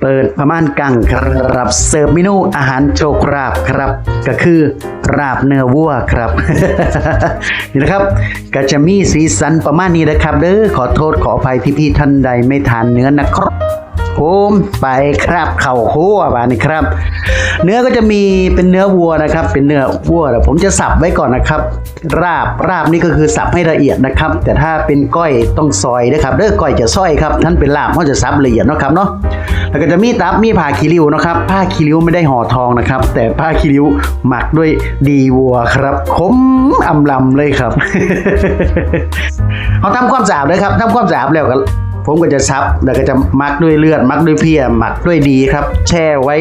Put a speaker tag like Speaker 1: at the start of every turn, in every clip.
Speaker 1: เปิดพม่านกังครับเสิร์ฟเมนูอาหารโชคราบครับ ก็คือราบเนื้อวัวครับนี่นะครับก็จะมีสีสันประมาณนี้นะครับเด้อขอโทษขออภัยที่พี่ท่านใดไม่ทานเนื้อนะครับ ผมไปครับเข่าคั่วบานี่ครับ เนื้อก็จะมีเป็นเนื้อวัวนะครับ เป็นเนื้อวัวแต่ผมจะสับไว้ก่อนนะครับ ราบราบนี่ก็คือสับให้ละเอียดนะครับ แต่ถ้าเป็นก้อยต้องซอยนะครับเด้อก้อยจะซอยครับท่านเป็นลาบเขาจะสับละเอียดนะครับเนาะแล้วก็จะมีตับมีผ้าคีริ้วนะครับ ผ้าคีริ้วไม่ได้ห่อทองนะครับ แต่ผ้าคีริ้วหมักด้วยดีวัวครับคมอำลำเลยครับเขาทำความสะอาดเลยครับทำความสะอาดแล้วก็ ผมก็จะซับแล้วก็จะมักด้วยเลือดมักด้วยเพียหมักด้วยดีครับ แช่ไว้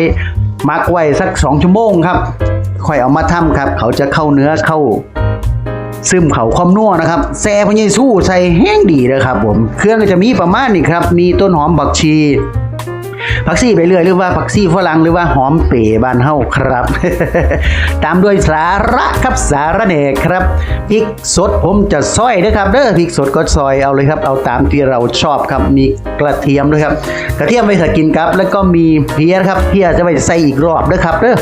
Speaker 1: มักไว้สักสองชั่วโมงครับ ค่อยเอามาทำครับ เขาจะเข้าเนื้อเข้า ซึมเขาความนัวนะครับแซ่พญายสู้ใส่แห้งดีเลยครับผม เครื่องก็จะมีประมาณนี้ครับ มีต้นหอมบักชี ผักซี่ไปเรื่อยหรือว่าผักซี่ฝรั่งหรือว่าหอมเป๋บานเฮาครับ ตามด้วยสาระครับสาระเนกครับพริกสดผมจะซอยนะครับเด้อพริกสดก็ซอยเอาเลยครับ เอาตามที่เราชอบครับมีกระเทียมด้วยครับ กระเทียมไว้ถ้ากินครับ แล้วก็มีเพียครับเพียจะไปใส่อีกรอบเด้อครับเด้อ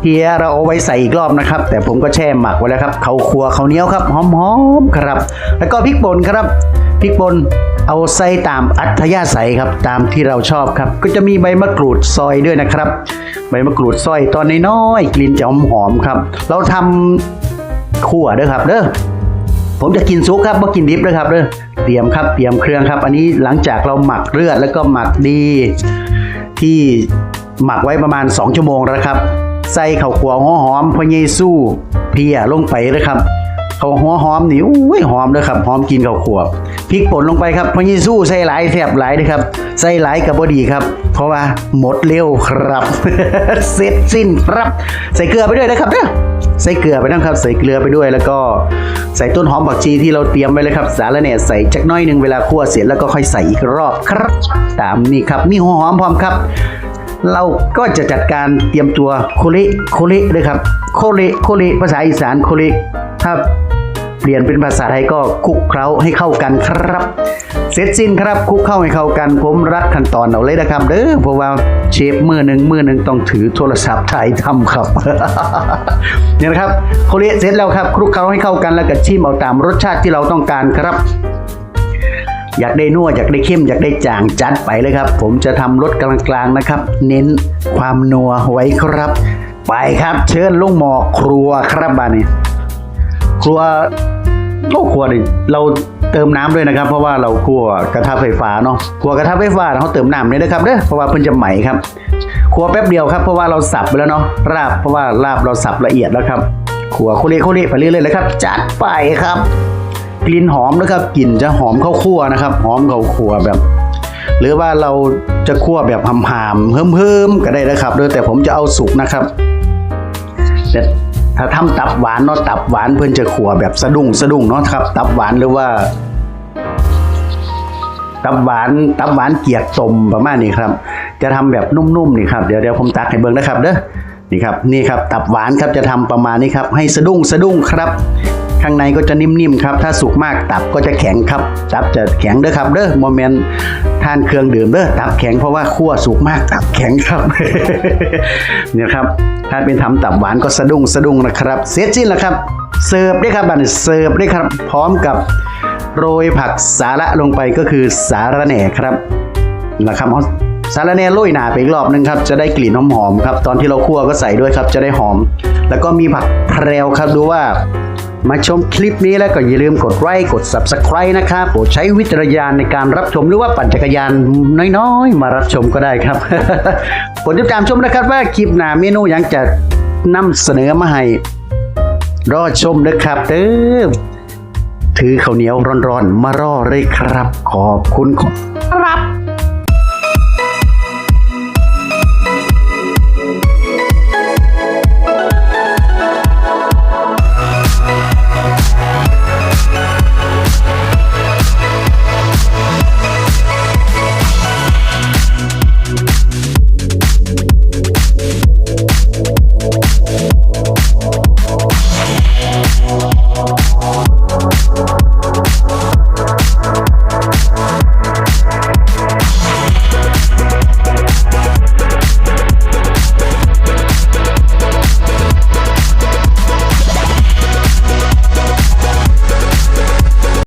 Speaker 1: เพียเราเอาไว้ใส่อีกรอบนะครับ แต่ผมก็แช่หมักไว้แล้วครับเขาครัวเขาเหนียวครับหอมๆครับ แล้วก็พริกป่นครับพริกป่น เอาใส่ตามอัธยาศัยครับตามที่เราชอบครับ ก็จะมีใบมะกรูดซอยด้วยนะครับ ใบมะกรูดซอยตอนน้อยๆกลิ่นจะหอมๆครับ เราทำขั่วเด้อครับเด้อผมจะกินซุปครับว่กินดิบด้วยครับเด้อเตรียมครับเตรียมเครื่องครับ อันนี้หลังจากเราหมักเลือดแล้วก็หมักดีที่หมักไว้ประมาณ 2 ชั่วโมงแล้วครับ ใส่ข้าวขัวหัวหอมพะเยซูเพียลงไปเลยครับ เขาหัวหอมนี่อุ้ยหอมเลยครับหอมกินข้าขัวพริกป่นลงไปครับพะเยซูใส่หลายแทบหลายเลยครับใส่หลายกับบดีครับ เพราะว่าหมดเร็วครับ เสร็จสิ้นครับ ใส่เกลือไปด้วยนะครับเด้อใส่เกลือไปนะครับ ใส่เกลือไปด้วยแล้วก็ใส่ต้นหอมผักชีที่เราเตรียมไว้เลยครับ สารเนี่ยใส่จักน้อยหนึ่งเวลาคั่วเสร็จแล้วก็ค่อยใส่อีกรอบครับ ตามนี้ครับมีหัวหอมพร้อมครับ เราก็จะจัดการเตรียมตัวโคเลโคเละเลยครับโคเลโคเลภาษาอีสานโคเล ถ้าเปลี่ยนเป็นภาษาไทยก็คลุกเคล้าให้เข้ากันครับ เสร็จสิ้นครับคลุกเข้าให้เข้ากัน ผมรัดขั้นตอนเอาเลยนะครับเด้อเพราะว่าเชฟมือหนึ่งมือหนึ่งต้องถือโทรศัพท์ถ่ายทำครับเนี่ยนะครับโคเละเสร็จแล้วครับคลุกเคล้าให้เข้ากันแล้วก็ชิมเอาตามรสชาติที่เราต้องการครับอยากได้นัวอยากได้เข้มอยากได้จางจัดไปเลยครับ ผมจะทำรสกลางๆนะครับ เน้นความนัวไว้ครับ ไปครับ เชิญลุงหมอครัวครับบ้านนี้ ครัวโอ้ครัวนี่เราเติมน้ำด้วยนะครับ เพราะว่าเราครัวกระทะไฟฟ้าเนาะครัวกระทะไฟฟ้าเขาเติมน้ำเลยนะครับเด้อเพราะว่าเพิ่นจะไหมครับครัวแป๊บเดียวครับเพราะว่าเราสับไปแล้วเนาะราบเพราะว่าลาบเราสับละเอียดแล้วครับครัวโคเละโคเละไปเรื่อยๆเลยครับจัดไปครับ กลิ่นหอมนะครับกลิ่นจะหอมข้าวคั่วนะครับ หอมข้าวคั่วแบบ หรือว่าเราจะคั่วแบบหำๆเพิ่มๆก็ได้นะครับโดยแต่ผมจะเอาสุกนะครับ ถ้าทำตับหวานเนาะตับหวานเพื่อนจะขัวแบบสะดุ้งสะดุ้งเนาะครับ ตับหวานหรือว่า ตับหวานตับหวานเกียกตมประมาณนี้ครับ จะทำแบบนุ่มๆนี่ครับเดี๋ยวเดี๋ยวผมตักให้เบิ่งนะครับเด้อนี่ครับนี่ครับตับหวานครับจะทำประมาณนี้ครับ ให้สะดุ้งสะดุ้งครับ ข้างในก็จะนิ่มๆครับถ้าสุกมากตับก็จะแข็งครับตับจะแข็งเด้อครับเด้อโมเมนต์ทานเครื่องดื่มเด้อตับแข็งเพราะว่าคั่วสุกมากตับแข็งครับเนี่ยครับถ้าเป็นทำตับหวานก็สะดุ้งสะดุ้งนะครับ เสร็จสิ้นแล้วครับ เสิร์ฟได้ครับบันเสิร์ฟได้ครับ พร้อมกับโรยผักสาระลงไปก็คือสาระแหน่ครับนะครับเอสาระแหน่โรยหนาไปอีกรอบนึงครับจะได้กลิ่นหอมๆครับ ตอนที่เราคั่วก็ใส่ด้วยครับจะได้หอม แล้วก็มีผักแพรวครับดูว่า มาชมคลิปนี้แล้วก็อย่าลืมกดไลค์กด Subscribe นะครับโปรดใช้วิจารณญาณในการรับชมหรือว่าปั่นจักรยานน้อยๆ มารับชมก็ได้ครับโปรดติดตามชมนะครับว่าคลิปหน้าเมนูยังจะนำเสนอมาให้รอชมนะครับเด้อถือข้าวเหนียวร้อนๆ มารอเลยครับ ขอบคุณครับ